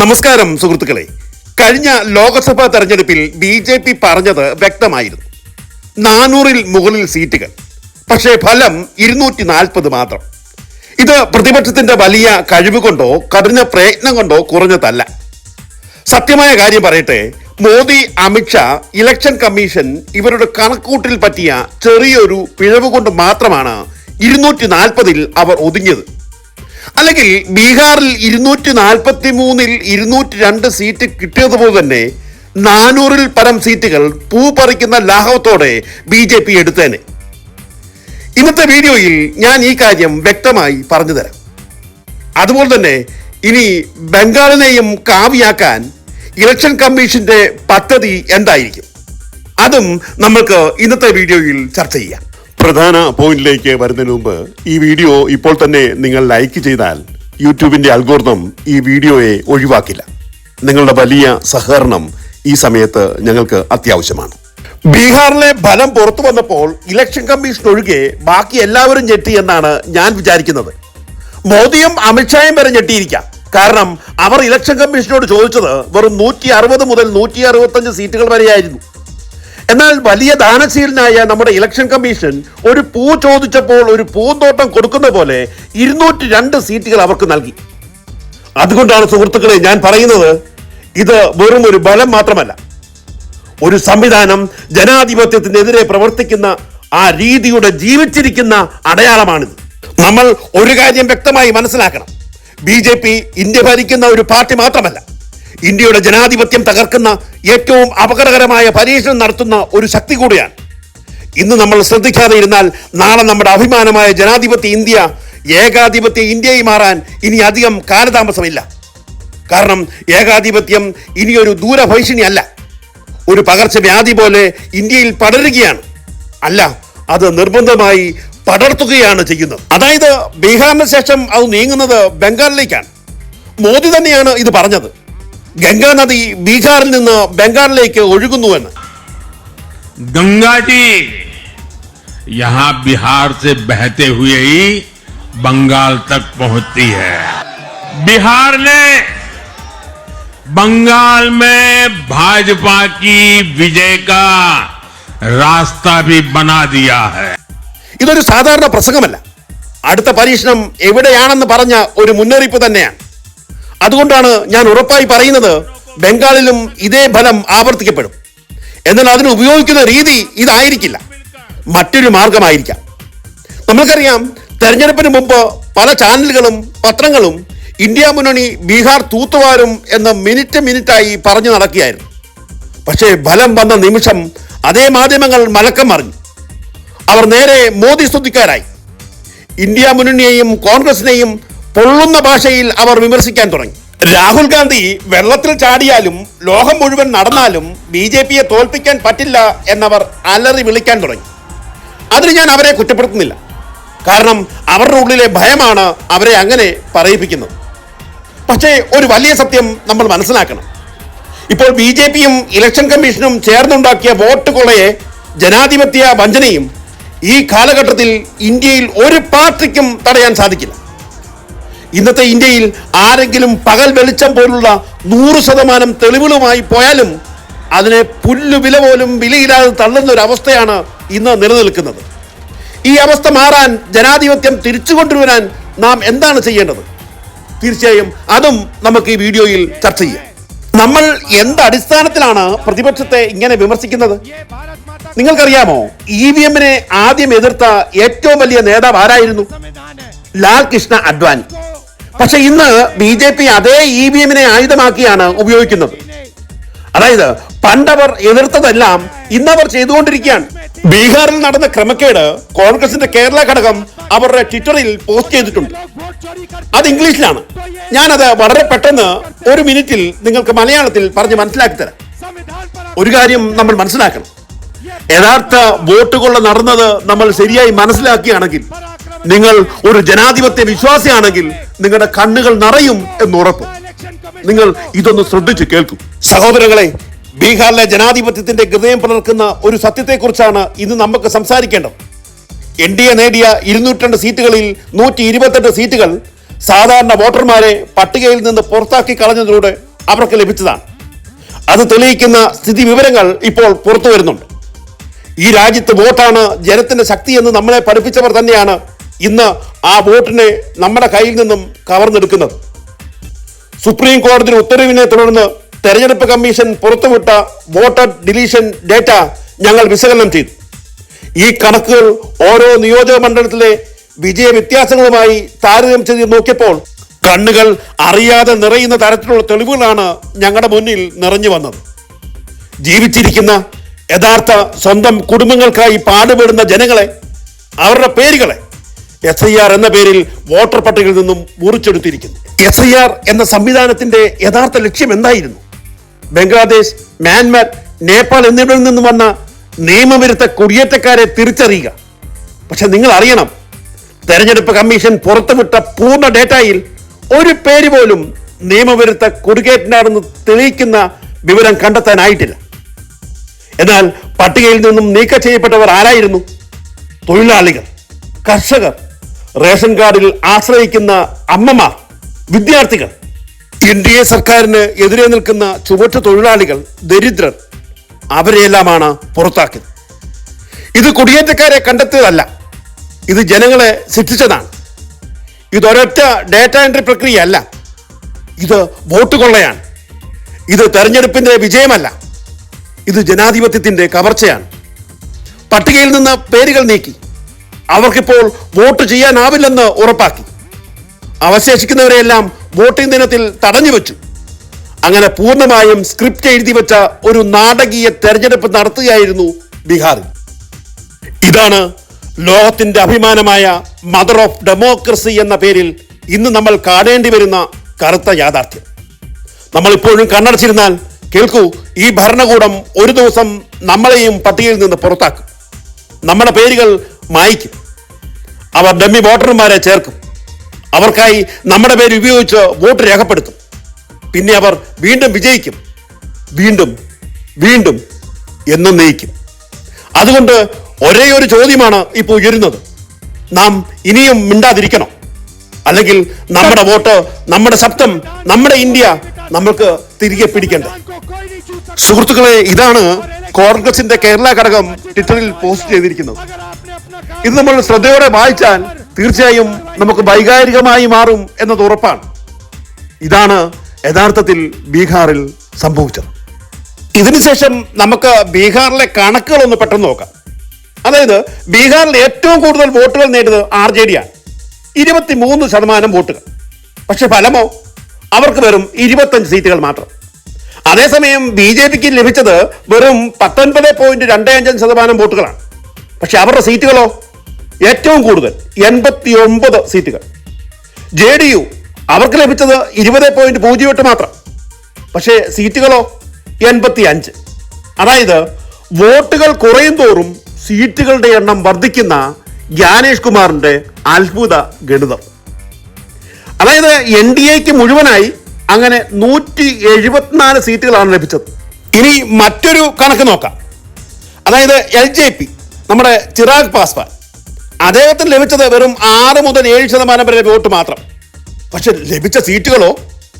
നമസ്കാരം സുഹൃത്തുക്കളെ. കഴിഞ്ഞ ലോക്സഭാ തെരഞ്ഞെടുപ്പിൽ ബി ജെ പി പറഞ്ഞത് വ്യക്തമായിരുന്നു. നാനൂറിൽ മുകളിൽ സീറ്റുകൾ പക്ഷേ ഫലം ഇരുന്നൂറ്റി നാൽപ്പത് മാത്രം. ഇത് പ്രതിപക്ഷത്തിന്റെ വലിയ കഴിവ് കൊണ്ടോ കഠിന പ്രയത്നം കൊണ്ടോ കുറഞ്ഞതല്ല. സത്യമായ കാര്യം പറയട്ടെ മോദി അമിത്ഷാ ഇലക്ഷൻ കമ്മീഷൻ ഇവരുടെ കണക്കൂട്ടിൽ പറ്റിയ ചെറിയൊരു പിഴവ് കൊണ്ട് മാത്രമാണ് ഇരുന്നൂറ്റി നാൽപ്പതിൽ അവർ ഒതുങ്ങിയത്. അല്ലെങ്കിൽ ബീഹാറിൽ ഇരുന്നൂറ്റി നാൽപ്പത്തി മൂന്നിൽ ഇരുന്നൂറ്റി രണ്ട് സീറ്റ് കിട്ടിയതുപോലെ തന്നെ നാനൂറിൽ പരം സീറ്റുകൾ പൂ പറിക്കുന്ന ലാഘവത്തോടെ ബി ജെ പി എടുത്തേനെ. ഇന്നത്തെ വീഡിയോയിൽ ഞാൻ ഈ കാര്യം വ്യക്തമായി പറഞ്ഞു തരാം അതുപോലെ തന്നെ ഇനി ബംഗാളിനെയും കാവിയാക്കാൻ ഇലക്ഷൻ കമ്മീഷന്റെ പദ്ധതി എന്തായിരിക്കും? അതും നമുക്ക് ഇന്നത്തെ വീഡിയോയിൽ ചർച്ച ചെയ്യാം. പ്രധാന പോയിന്റിലേക്ക് വരുന്നതിന് മുമ്പ് ഈ വീഡിയോ ഇപ്പോൾ തന്നെ നിങ്ങൾ ലൈക്ക് ചെയ്താൽ യൂട്യൂബിന്റെ അൽഗോർദം ഈ വീഡിയോയെ ഒഴിവാക്കില്ല. നിങ്ങളുടെ വലിയ സഹകരണം ഈ സമയത്ത് ഞങ്ങൾക്ക് അത്യാവശ്യമാണ്. ബീഹാറിലെ ഫലം പുറത്തു വന്നപ്പോൾ ഇലക്ഷൻ കമ്മീഷൻ ഒഴികെ ബാക്കി എല്ലാവരും ഞെട്ടി എന്നാണ് ഞാൻ വിചാരിക്കുന്നത്. മോദിയും അമിത്ഷായും വരെ ഞെട്ടിയിരിക്കാം. കാരണം അവർ ഇലക്ഷൻ കമ്മീഷനോട് ചോദിച്ചത് വെറും നൂറ്റി അറുപത് മുതൽ നൂറ്റി അറുപത്തഞ്ച് സീറ്റുകൾ വരെയായിരുന്നു. എന്നാൽ വലിയ ദാനശീലനായ നമ്മുടെ ഇലക്ഷൻ കമ്മീഷൻ ഒരു പൂ ചോദിച്ചപ്പോൾ ഒരു പൂന്തോട്ടം കൊടുക്കുന്ന പോലെ ഇരുന്നൂറ്റി രണ്ട് സീറ്റുകൾ അവർക്ക് നൽകി. അതുകൊണ്ടാണ് സുഹൃത്തുക്കളെ ഞാൻ പറയുന്നത് ഇത് വെറും ഒരു ബലം മാത്രമല്ല. ഒരു സംവിധാനം ജനാധിപത്യത്തിനെതിരെ പ്രവർത്തിക്കുന്ന ആ രീതിയുടെ ജീവിച്ചിരിക്കുന്ന അടയാളമാണിത്. നമ്മൾ ഒരു കാര്യം വ്യക്തമായി മനസ്സിലാക്കണം. ബി ഇന്ത്യ ഭരിക്കുന്ന ഒരു പാർട്ടി മാത്രമല്ല. ഇന്ത്യയുടെ ജനാധിപത്യം തകർക്കുന്ന ഏറ്റവും അപകടകരമായ പരീക്ഷണം നടത്തുന്ന ഒരു ശക്തി കൂടിയാണ്. ഇന്ന് നമ്മൾ ശ്രദ്ധിക്കാതെ ഇരുന്നാൽ നാളെ നമ്മുടെ അഭിമാനമായ ജനാധിപത്യ ഇന്ത്യ ഏകാധിപത്യ ഇന്ത്യയായി മാറാൻ ഇനി അധികം കാലതാമസമില്ല. കാരണം ഏകാധിപത്യം ഇനിയൊരു ദൂരഭീഷണി അല്ല. ഒരു പകർച്ചവ്യാധി പോലെ ഇന്ത്യയിൽ പടരുകയാണ്. അല്ല അത് നിർബന്ധമായി പടർത്തുകയാണ് ചെയ്യുന്നത്. അതായത് ബീഹാറിന് ശേഷം അത് നീങ്ങുന്നത് ബംഗാളിലേക്കാണ്. മോദി തന്നെയാണ് ഇത് പറഞ്ഞത്. ഗംഗാ നദി ബീഹാറിൽ നിന്ന് ബംഗാളിലേക്ക് ഒഴുകുന്നുവെന്ന് गंगा जी यहाँ बिहार से बहते हुए ही बंगाल तक पहुंचती है बिहार ने बंगाल में भाजपा की विजय का रास्ता भी बना दिया है ഇതൊരു സാധാരണ പ്രസംഗമല്ല അടുത്ത പരീക്ഷണം എവിടെയാണെന്ന് പറഞ്ഞ ഒരു മുന്നറിയിപ്പ് തന്നെയാണ് അതുകൊണ്ടാണ് ഞാൻ ഉറപ്പായി പറയുന്നത് ബംഗാളിലും ഇതേ ഫലം ആവർത്തിക്കപ്പെടും. എന്നാൽ അതിന് ഉപയോഗിക്കുന്ന രീതി ഇതായിരിക്കില്ല. മറ്റൊരു മാർഗമായിരിക്കാം. നമ്മൾക്കറിയാം തെരഞ്ഞെടുപ്പിന് മുമ്പ് പല ചാനലുകളും പത്രങ്ങളും ഇന്ത്യ മുന്നണി ബീഹാർ തൂത്തുവാരും എന്ന് മിനിറ്റ് മിനിറ്റായി പറഞ്ഞു നടക്കുകയായിരുന്നു. പക്ഷേ ഫലം വന്ന നിമിഷം അതേ മാധ്യമങ്ങൾ മലക്കം മറിഞ്ഞു. അവർ നേരെ മോദി സ്തുതിക്കാരായി. ഇന്ത്യ മുന്നണിയെയും കോൺഗ്രസിനെയും പൊള്ളുന്ന ഭാഷയിൽ അവർ വിമർശിക്കാൻ തുടങ്ങി. രാഹുൽ ഗാന്ധി വെള്ളത്തിൽ ചാടിയാലും ലോകം മുഴുവൻ നടന്നാലും ബി ജെ പിയെ തോൽപ്പിക്കാൻ പറ്റില്ല എന്നവർ അലറി വിളിക്കാൻ തുടങ്ങി. അതിന് ഞാൻ അവരെ കുറ്റപ്പെടുത്തുന്നില്ല. കാരണം അവരുടെ ഉള്ളിലെ ഭയമാണ് അവരെ അങ്ങനെ പറയിപ്പിക്കുന്നത്. പക്ഷേ ഒരു വലിയ സത്യം നമ്മൾ മനസ്സിലാക്കണം. ഇപ്പോൾ ബി ജെ പിയും ഇലക്ഷൻ കമ്മീഷനും ചേർന്നുണ്ടാക്കിയ വോട്ട് കൊളയെ ജനാധിപത്യ വഞ്ചനയും ഈ കാലഘട്ടത്തിൽ ഇന്ത്യയിൽ ഒരു പാർട്ടിക്കും തടയാൻ സാധിക്കില്ല. ഇന്നത്തെ ഇന്ത്യയിൽ ആരെങ്കിലും പകൽ വെളിച്ചം പോലുള്ള നൂറ് ശതമാനം തെളിവുകളുമായി പോയാലും അതിനെ പുല്ലു വില പോലും വിലയില്ലാതെ തള്ളുന്ന ഒരു അവസ്ഥയാണ് ഇന്ന് നിലനിൽക്കുന്നത്. ഈ അവസ്ഥ മാറാൻ ജനാധിപത്യം തിരിച്ചു കൊണ്ടുവരാൻ നാം എന്താണ് ചെയ്യേണ്ടത്? തീർച്ചയായും അതും നമുക്ക് ഈ വീഡിയോയിൽ ചർച്ച ചെയ്യാം. നമ്മൾ എന്ത് അടിസ്ഥാനത്തിലാണ് പ്രതിപക്ഷത്തെ ഇങ്ങനെ വിമർശിക്കുന്നത്? നിങ്ങൾക്കറിയാമോ ഇ വി എമ്മിനെ ആദ്യം എതിർത്ത ഏറ്റവും വലിയ നേതാവ് ആരായിരുന്നു? ലാൽ കൃഷ്ണ അദ്വാനി. പക്ഷെ ഇന്ന് ബി ജെ പി അതേ ഇ വി എമ്മിനെ ആയുധമാക്കിയാണ് ഉപയോഗിക്കുന്നത്. അതായത് പണ്ടവർ എതിർത്തതെല്ലാം ഇന്നവർ ചെയ്തുകൊണ്ടിരിക്കുകയാണ്. ബീഹാറിൽ നടന്ന ക്രമക്കേട് കോൺഗ്രസിന്റെ കേരള ഘടകം അവരുടെ ട്വിറ്ററിൽ പോസ്റ്റ് ചെയ്തിട്ടുണ്ട്. അത് ഇംഗ്ലീഷിലാണ്. ഞാനത് വളരെ പെട്ടെന്ന് ഒരു മിനിറ്റിൽ നിങ്ങൾക്ക് മലയാളത്തിൽ പറഞ്ഞ് മനസ്സിലാക്കി തരാം. ഒരു കാര്യം നമ്മൾ മനസ്സിലാക്കണം. യഥാർത്ഥ വോട്ടുകൊള്ള നടന്നത് നമ്മൾ ശരിയായി മനസ്സിലാക്കുകയാണെങ്കിൽ നിങ്ങൾ ഒരു ജനാധിപത്യ വിശ്വാസിയാണെങ്കിൽ നിങ്ങളുടെ കണ്ണുകൾ നിറയും എന്ന് ഉറപ്പ്. നിങ്ങൾ ഇതൊന്ന് ശ്രദ്ധിച്ച് കേൾക്കും. സഹോദരങ്ങളെ ബീഹാറിലെ ജനാധിപത്യത്തിന്റെ ഹൃദയം പുലർക്കുന്ന ഒരു സത്യത്തെക്കുറിച്ചാണ് ഇന്ന് നമുക്ക് സംസാരിക്കേണ്ടത്. എൻ ഡി എ നേടിയ ഇരുന്നൂറ്റി സീറ്റുകളിൽ നൂറ്റി ഇരുപത്തെട്ട് സീറ്റുകൾ സാധാരണ വോട്ടർമാരെ പട്ടികയിൽ നിന്ന് പുറത്താക്കി കളഞ്ഞതിലൂടെ അവർക്ക് ലഭിച്ചതാണ്. അത് തെളിയിക്കുന്ന സ്ഥിതി വിവരങ്ങൾ ഇപ്പോൾ പുറത്തു വരുന്നുണ്ട് ഈ രാജ്യത്ത് വോട്ടാണ് ജനത്തിന്റെ ശക്തി എന്ന് നമ്മളെ പഠിപ്പിച്ചവർ തന്നെയാണ് ഇന്ന് ആ വോട്ടിനെ നമ്മുടെ കയ്യിൽ നിന്നും കവർന്നെടുക്കുന്നത്. സുപ്രീം കോടതി ഉത്തരവിനെ തുടർന്ന് തെരഞ്ഞെടുപ്പ് കമ്മീഷൻ പുറത്തുവിട്ട വോട്ടർ ഡിലീഷൻ ഡേറ്റ ഞങ്ങൾ വിശകലനം ചെയ്തു. ഈ കണക്കുകൾ ഓരോ നിയോജക മണ്ഡലത്തിലെ വിജയ വ്യത്യാസങ്ങളുമായി താരതമ്യം ചെയ്ത് നോക്കിയപ്പോൾ കണ്ണുകൾ അറിയാതെ നിറയുന്ന തരത്തിലുള്ള തെളിവുകളാണ് ഞങ്ങളുടെ മുന്നിൽ നിറഞ്ഞു വന്നത്. ജീവിച്ചിരിക്കുന്ന യഥാർത്ഥ സ്വന്തം കുടുംബങ്ങൾക്കായി പാടുപെടുന്ന ജനങ്ങളെ അവരുടെ പേരുകളെ എസ് ഐ ആർ എന്ന പേരിൽ വോട്ടർ പട്ടികയിൽ നിന്നും മുറിച്ചെടുത്തിരിക്കുന്നു. എസ് ഐ ആർ എന്ന സംവിധാനത്തിന്റെ യഥാർത്ഥ ലക്ഷ്യം എന്തായിരുന്നു? ബംഗ്ലാദേശ് മ്യാൻമാർ നേപ്പാൾ എന്നിവിടങ്ങളിൽ നിന്നും വന്ന നിയമവിരുദ്ധ കുടിയേറ്റക്കാരെ തിരിച്ചറിയുക. പക്ഷെ നിങ്ങൾ അറിയണം തെരഞ്ഞെടുപ്പ് കമ്മീഷൻ പുറത്തുവിട്ട പൂർണ ഡേറ്റയിൽ ഒരു പേര് പോലും നിയമവിരുദ്ധ കുടിയേറ്റനാണെന്ന് തെളിയിക്കുന്ന വിവരം കണ്ടെത്താനായിട്ടില്ല. എന്നാൽ പട്ടികയിൽ നിന്നും നീക്കം ചെയ്യപ്പെട്ടവർ ആരായിരുന്നു? തൊഴിലാളികൾ കർഷകർ റേഷൻ കാർഡിൽ ആശ്രയിക്കുന്ന അമ്മമാർ വിദ്യാർത്ഥികൾ എൻ ഡി എ സർക്കാരിന് എതിരെ നിൽക്കുന്ന ചുവട്ട് തൊഴിലാളികൾ ദരിദ്രർ അവരെയെല്ലാമാണ് പുറത്താക്കിയത്. ഇത് കുടിയേറ്റക്കാരെ കണ്ടെത്തിയതല്ല ഇത് ജനങ്ങളെ ശിക്ഷിച്ചതാണ്. ഇതൊരൊറ്റ ഡേറ്റ എൻട്രി പ്രക്രിയയല്ല ഇത് വോട്ട് കൊള്ളയാണ്. ഇത് തെരഞ്ഞെടുപ്പിന്റെ വിജയമല്ല ഇത് ജനാധിപത്യത്തിന്റെ കവർച്ചയാണ്. പട്ടികയിൽ നിന്ന് പേരുകൾ നീക്കി അവർക്കിപ്പോൾ വോട്ട് ചെയ്യാനാവില്ലെന്ന് ഉറപ്പാക്കി. അവശേഷിക്കുന്നവരെയെല്ലാം വോട്ടിംഗ് ദിനത്തിൽ തടഞ്ഞു വെച്ചു. അങ്ങനെ പൂർണമായും സ്ക്രിപ്റ്റ് എഴുതി വെച്ച ഒരു നാടകീയ തെരഞ്ഞെടുപ്പ് നടത്തുകയായിരുന്നു ബീഹാറിൽ. ഇതാണ് ലോകത്തിന്റെ അഭിമാനമായ മദർ ഓഫ് ഡെമോക്രസി എന്ന പേരിൽ ഇന്ന് നമ്മൾ കാണേണ്ടി വരുന്ന കറുത്ത യാഥാർത്ഥ്യം. നമ്മൾ ഇപ്പോഴും കണ്ണടച്ചിരുന്നാൽ കേൾക്കൂ ഈ ഭരണകൂടം ഒരു ദിവസം നമ്മളെയും പട്ടികയിൽ നിന്ന് പുറത്താക്കും. നമ്മുടെ പേരുകൾ മായ്ക്കും. അവർ ഡമ്മി വോട്ടർമാരെ ചേർക്കും. അവർക്കായി നമ്മുടെ പേര് ഉപയോഗിച്ച് വോട്ട് രേഖപ്പെടുത്തും. പിന്നെ അവർ വീണ്ടും വിജയിക്കും. വീണ്ടും വീണ്ടും എന്നും നയിക്കും. അതുകൊണ്ട് ഒരേ ഒരു ചോദ്യമാണ് ഇപ്പോൾ ഉയരുന്നത്. നാം ഇനിയും മിണ്ടാതിരിക്കണം? അല്ലെങ്കിൽ നമ്മുടെ വോട്ട് നമ്മുടെ ശബ്ദം നമ്മുടെ ഇന്ത്യ നമ്മൾക്ക് തിരികെ പിടിക്കേണ്ട സുഹൃത്തുക്കളെ ഇതാണ് കോൺഗ്രസിന്റെ കേരള ഘടകം ട്വിറ്ററിൽ പോസ്റ്റ് ചെയ്തിരിക്കുന്നത്. ഇത് നമ്മൾ ശ്രദ്ധയോടെ വായിച്ചാൽ തീർച്ചയായും നമുക്ക് വൈകാരികമായി മാറും എന്നത് ഉറപ്പാണ്. ഇതാണ് യഥാർത്ഥത്തിൽ ബീഹാറിൽ സംഭവിച്ചത്. ഇതിനുശേഷം നമുക്ക് ബീഹാറിലെ കണക്കുകൾ ഒന്ന് പെട്ടെന്ന് നോക്കാം. അതായത് ബീഹാറിൽ ഏറ്റവും കൂടുതൽ വോട്ടുകൾ നേടിയത് ആർ ജെ ഡി ആണ്. ഇരുപത്തിമൂന്ന് ശതമാനം വോട്ടുകൾ. പക്ഷെ ഫലമോ? അവർക്ക് വെറും ഇരുപത്തഞ്ച് സീറ്റുകൾ മാത്രം. അതേസമയം ബി ജെ പിക്ക് ലഭിച്ചത് വെറും പത്തൊൻപത് പോയിന്റ് രണ്ട് അഞ്ച് ശതമാനം വോട്ടുകളാണ്. പക്ഷെ അവരുടെ സീറ്റുകളോ? ഏറ്റവും കൂടുതൽ എൺപത്തി ഒമ്പത് സീറ്റുകൾ. ജെ ഡി യു അവർക്ക് ലഭിച്ചത് ഇരുപത് പോയിന്റ് പൂജ്യം എട്ട് മാത്രം. പക്ഷേ സീറ്റുകളോ? എൺപത്തി അഞ്ച് അതായത് വോട്ടുകൾ കുറയും തോറും സീറ്റുകളുടെ എണ്ണം വർദ്ധിക്കുന്ന ജ്ഞാനേഷ് കുമാറിന്റെ അത്ഭുത ഗണിതം. അതായത് എൻ ഡി എക്ക് മുഴുവനായി അങ്ങനെ നൂറ്റി എഴുപത്തിനാല് സീറ്റുകളാണ് ലഭിച്ചത്. ഇനി മറ്റൊരു കണക്ക് നോക്കാം. അതായത് എൽ ജെ പി. നമ്മുടെ ചിറാഗ് പാസ്വാൻ. അദ്ദേഹത്തിന് ലഭിച്ചത് വെറും ആറ് മുതൽ ഏഴ് ശതമാനം വരെ വോട്ട് മാത്രം. പക്ഷെ ലഭിച്ച സീറ്റുകളോ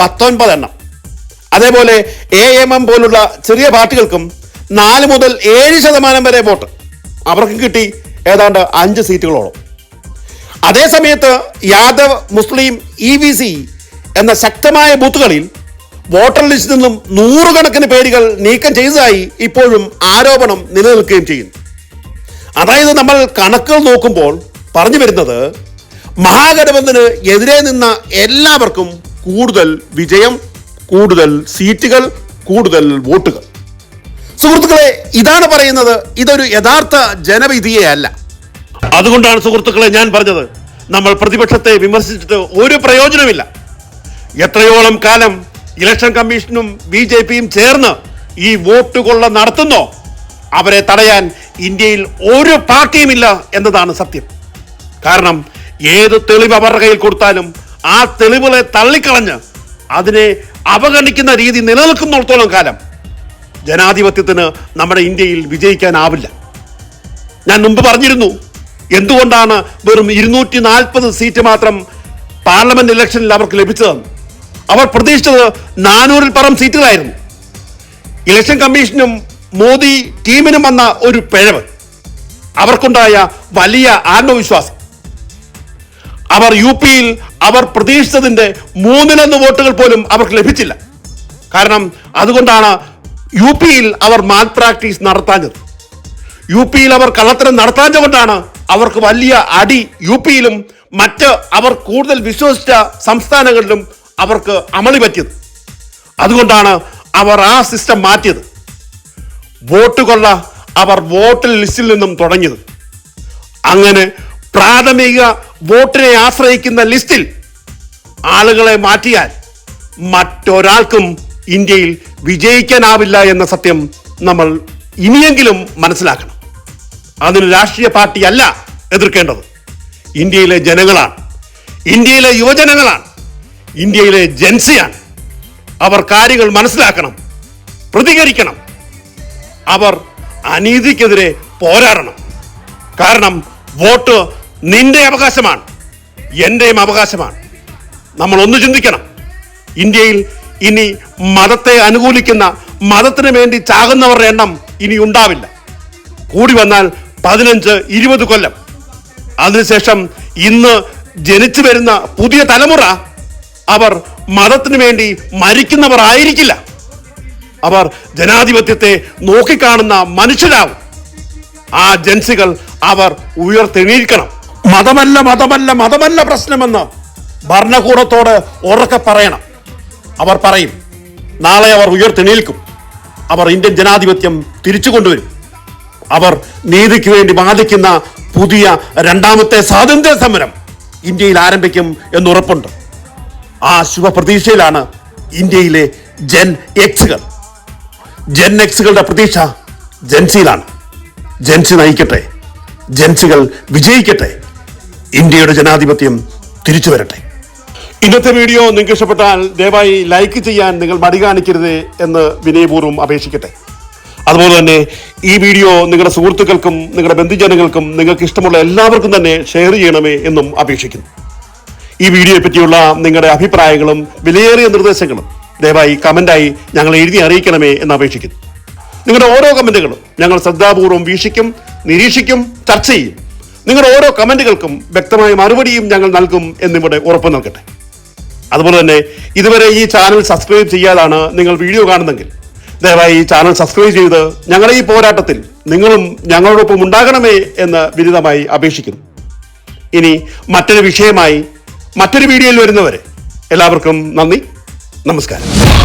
പത്തൊൻപത് എണ്ണം. അതേപോലെ എ എം എം പോലുള്ള ചെറിയ പാർട്ടികൾക്കും നാല് മുതൽ ഏഴ് ശതമാനം വരെ വോട്ട്. അവർക്കും കിട്ടി ഏതാണ്ട് അഞ്ച് സീറ്റുകളോളം. അതേസമയത്ത് യാദവ് മുസ്ലിം ഇ വി സി എന്ന ശക്തമായ ബൂത്തുകളിൽ വോട്ടർ ലിസ്റ്റിൽ നിന്നും നൂറുകണക്കിന് പേരുകൾ നീക്കം ചെയ്തതായി ഇപ്പോഴും ആരോപണം നിലനിൽക്കുകയും ചെയ്യുന്നു. അതായത് നമ്മൾ കണക്കുകൾ നോക്കുമ്പോൾ പറഞ്ഞു വരുന്നത് മഹാഗഠബന്ധന് എതിരെ നിന്ന എല്ലാവർക്കും കൂടുതൽ വിജയം കൂടുതൽ സീറ്റുകൾ കൂടുതൽ വോട്ടുകൾ. സുഹൃത്തുക്കളെ ഇതാണ് പറയുന്നത്. ഇതൊരു യഥാർത്ഥ ജനവിധിയെ അല്ല. അതുകൊണ്ടാണ് സുഹൃത്തുക്കളെ ഞാൻ പറഞ്ഞത്. നമ്മൾ പ്രതിപക്ഷത്തെ വിമർശിച്ചിട്ട് ഒരു പ്രയോജനമില്ല എത്രയോളം കാലം ഇലക്ഷൻ കമ്മീഷനും ബി ജെ പിയും ചേർന്ന് ഈ വോട്ട് കൊള്ള നടത്തുന്നോ അവരെ തടയാൻ ഇന്ത്യയിൽ ഒരു പാർട്ടിയും ഇല്ല എന്നതാണ് സത്യം. കാരണം ഏത് തെളിവ് അവരുടെ കയ്യിൽ കൊടുത്താലും ആ തെളിവുകളെ തള്ളിക്കളഞ്ഞ് അതിനെ അവഗണിക്കുന്ന രീതി നിലനിൽക്കുന്നിടത്തോളം കാലം ജനാധിപത്യത്തിന് നമ്മുടെ ഇന്ത്യയിൽ വിജയിക്കാനാവില്ല. ഞാൻ മുമ്പ് പറഞ്ഞിരുന്നു എന്തുകൊണ്ടാണ് വെറും ഇരുന്നൂറ്റി നാൽപ്പത് സീറ്റ് മാത്രം പാർലമെന്റ് ഇലക്ഷനിൽ അവർക്ക് ലഭിച്ചതെന്ന് അവർ പ്രതീക്ഷിച്ചത് നാനൂറിൽ പരം സീറ്റുകളായിരുന്നു. ഇലക്ഷൻ കമ്മീഷനും മോദി ടീമിനും വന്ന ഒരു പിഴവ്. അവർക്കുണ്ടായ വലിയ ആത്മവിശ്വാസം. അവർ യു പിയിൽ അവർ പ്രതീക്ഷിച്ചതിന്റെ മൂന്നിലൊന്ന് വോട്ടുകൾ പോലും അവർക്ക് ലഭിച്ചില്ല. കാരണം അതുകൊണ്ടാണ് യു പിയിൽ അവർ മാൽ പ്രാക്ടീസ് നടത്താഞ്ഞത്. യു പിയിൽ അവർ കള്ളത്തരം നടത്താഞ്ഞുകൊണ്ടാണ് അവർക്ക് വലിയ അടി യു പിയിലും മറ്റ് അവർ കൂടുതൽ വിശ്വസിച്ച സംസ്ഥാനങ്ങളിലും അവർക്ക് അമളി പറ്റിയത്. അതുകൊണ്ടാണ് അവർ ആ സിസ്റ്റം മാറ്റിയത്. വോട്ട് കൊള്ള അവർ വോട്ട് ലിസ്റ്റിൽ നിന്നും തുടങ്ങിയത്. അങ്ങനെ പ്രാഥമിക വോട്ടിനെ ആശ്രയിക്കുന്ന ലിസ്റ്റിൽ ആളുകളെ മാറ്റിയാൽ മറ്റൊരാൾക്കും ഇന്ത്യയിൽ വിജയിക്കാനാവില്ല എന്ന സത്യം നമ്മൾ ഇനിയെങ്കിലും മനസ്സിലാക്കണം. അതിന് രാഷ്ട്രീയ പാർട്ടിയല്ല എതിർക്കേണ്ടത്. ഇന്ത്യയിലെ ജനങ്ങളാണ്. ഇന്ത്യയിലെ യുവജനങ്ങളാണ്. ഇന്ത്യയിലെ ജൻസിയാണ്. അവർ കാര്യങ്ങൾ മനസ്സിലാക്കണം പ്രതികരിക്കണം അവർ അനീതിക്കെതിരെ പോരാടണം. കാരണം വോട്ട് നിന്റെ അവകാശമാണ് എന്റെയും അവകാശമാണ്. നമ്മൾ ഒന്ന് ചിന്തിക്കണം. ഇന്ത്യയിൽ ഇനി മതത്തെ അനുകൂലിക്കുന്ന മതത്തിന് വേണ്ടി ചാകുന്നവരുടെ എണ്ണം ഇനി ഉണ്ടാവില്ല. കൂടി വന്നാൽ പതിനഞ്ച് ഇരുപത് കൊല്ലം. അതിനുശേഷം ഇന്ന് ജനിച്ചു വരുന്ന പുതിയ തലമുറ അവർ മതത്തിന് വേണ്ടി മരിക്കുന്നവർ ആയിരിക്കില്ല. അവർ ജനാധിപത്യത്തെ നോക്കിക്കാണുന്ന മനുഷ്യരാവും. ആ ജൻസികൾ അവർ ഉയർത്തെണീക്കണം. മതമല്ല മതമല്ല മതമല്ല പ്രശ്നമെന്ന് ഭരണകൂടത്തോട് ഉറക്കെ പറയണം. അവർ പറയും നാളെ അവർ ഉയർത്തെണീൽക്കും. അവർ ഇന്ത്യൻ ജനാധിപത്യം തിരിച്ചു കൊണ്ടുവരും. അവർ നീതിക്ക് വേണ്ടി വാദിക്കുന്ന പുതിയ രണ്ടാമത്തെ സ്വാതന്ത്ര്യ സമരം ഇന്ത്യയിൽ ആരംഭിക്കും എന്നുറപ്പുണ്ട് ആ ശുഭപ്രതീക്ഷയിലാണ് ഇന്ത്യയിലെ ജൻ എക്സുകൾ ജൻ എക്സുകളുടെ പ്രതീക്ഷ ജെൻസിയിലാണ് ജെൻസി നയിക്കട്ടെ. ജൻസികൾ വിജയിക്കട്ടെ. ഇന്ത്യയുടെ ജനാധിപത്യം തിരിച്ചു വരട്ടെ. ഇന്നത്തെ വീഡിയോ നിങ്ങൾക്ക് ഇഷ്ടപ്പെട്ടാൽ ദയവായി ലൈക്ക് ചെയ്യാൻ നിങ്ങൾ മടി കാണിക്കരുത് എന്ന് വിനയപൂർവം അപേക്ഷിക്കട്ടെ. അതുപോലെ തന്നെ ഈ വീഡിയോ നിങ്ങളുടെ സുഹൃത്തുക്കൾക്കും നിങ്ങളുടെ ബന്ധുജനങ്ങൾക്കും നിങ്ങൾക്ക് ഇഷ്ടമുള്ള എല്ലാവർക്കും തന്നെ ഷെയർ ചെയ്യണമേ എന്നും അപേക്ഷിക്കുന്നു. ഈ വീഡിയോയെ പറ്റിയുള്ള നിങ്ങളുടെ അഭിപ്രായങ്ങളും വിലയേറിയ നിർദ്ദേശങ്ങളും ദയവായി കമന്റായി ഞങ്ങൾ എഴുതി അറിയിക്കണമേ എന്ന് അപേക്ഷിക്കുന്നു. നിങ്ങളുടെ ഓരോ കമന്റുകളും ഞങ്ങൾ ശ്രദ്ധാപൂർവം വീക്ഷിക്കും നിരീക്ഷിക്കും ചർച്ച ചെയ്യും. നിങ്ങളുടെ ഓരോ കമന്റുകൾക്കും വ്യക്തമായ മറുപടിയും ഞങ്ങൾ നൽകും എന്നിവിടെ ഉറപ്പ് നൽകട്ടെ. അതുപോലെ തന്നെ ഇതുവരെ ഈ ചാനൽ സബ്സ്ക്രൈബ് ചെയ്യാതാണ് നിങ്ങൾ വീഡിയോ കാണുന്നെങ്കിൽ ദയവായി ഈ ചാനൽ സബ്സ്ക്രൈബ് ചെയ്ത് ഞങ്ങളുടെ ഈ പോരാട്ടത്തിൽ നിങ്ങളും ഞങ്ങളോടൊപ്പം ഉണ്ടാകണമേ എന്ന് വിനിതമായി അപേക്ഷിക്കുന്നു. ഇനി മറ്റൊരു വിഷയമായി മറ്റൊരു വീഡിയോയിൽ വരുന്നവരെ എല്ലാവർക്കും നന്ദി. നമസ്കാരം.